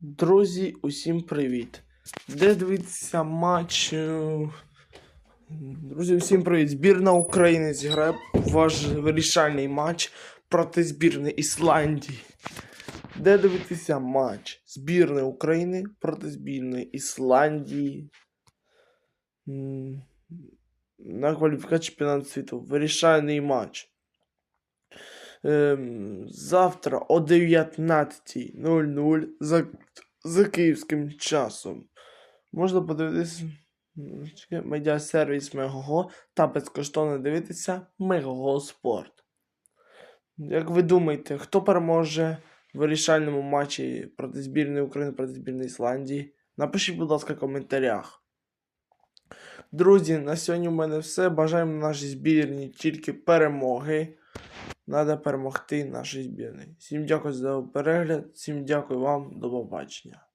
Друзі, усім привіт! Де дивитися матч? е, Друзі, усім привіт! Збірна України зіграє ваш вирішальний матч проти збірної Ісландії. Де дивитися матч збірної України проти збірної Ісландії на кваліфікацію чемпіонату світу. Вирішальний матч. Ем, завтра о 19.00 за, за київським часом. Можна подивитися медіасервіс Мегого та безкоштовно дивитися Мегого Спорт. Як ви думаєте, хто переможе в вирішальному матчі проти збірної України проти збірної Ісландії? Напишіть, будь ласка, в коментарях. Друзі, на сьогодні в мене все. Бажаємо нашій збірні тільки перемоги. Надо перемогти нашій збірні. Всім дякую за перегляд, всім дякую вам, до побачення.